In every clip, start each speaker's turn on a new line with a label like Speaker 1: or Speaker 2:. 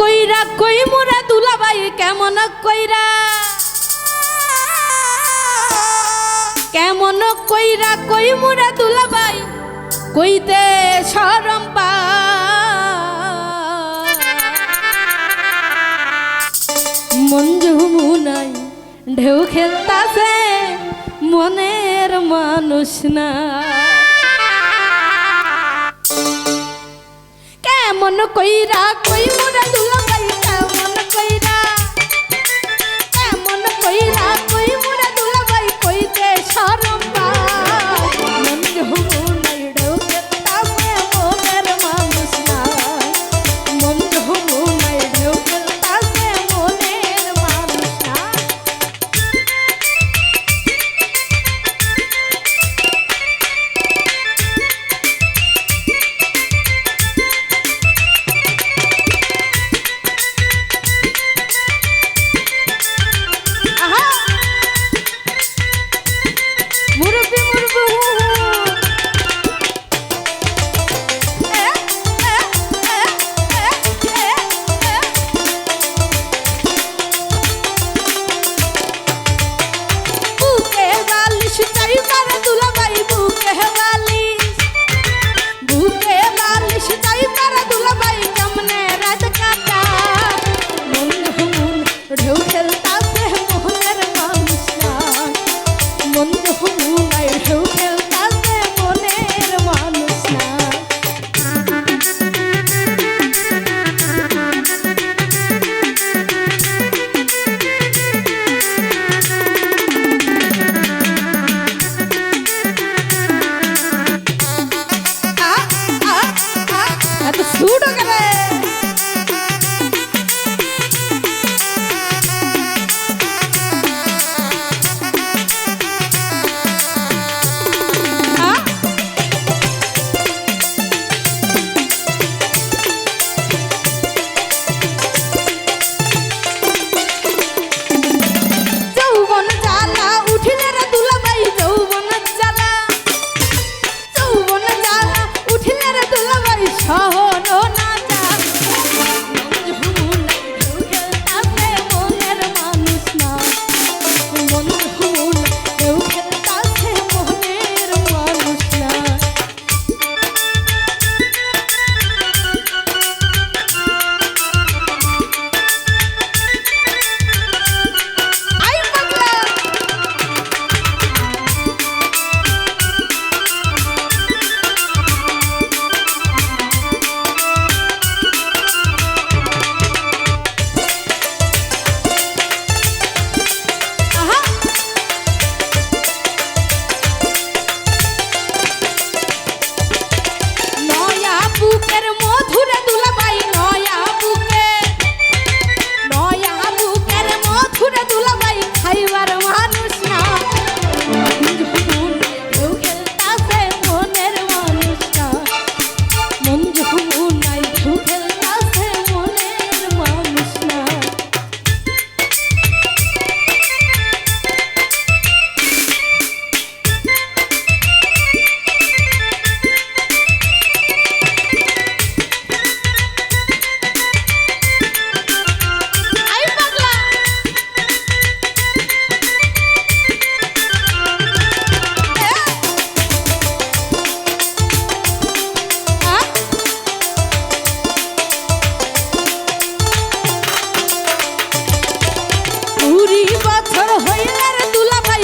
Speaker 1: কইরা কই মোরা দুলাবাই কেমন কইরা? কেমন কইরা কই মোরা দুলাবাই কইতে সরম পা মন নাই, ঢেউ খেলতাছে, মনের মানুষ না কইরা কই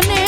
Speaker 1: pone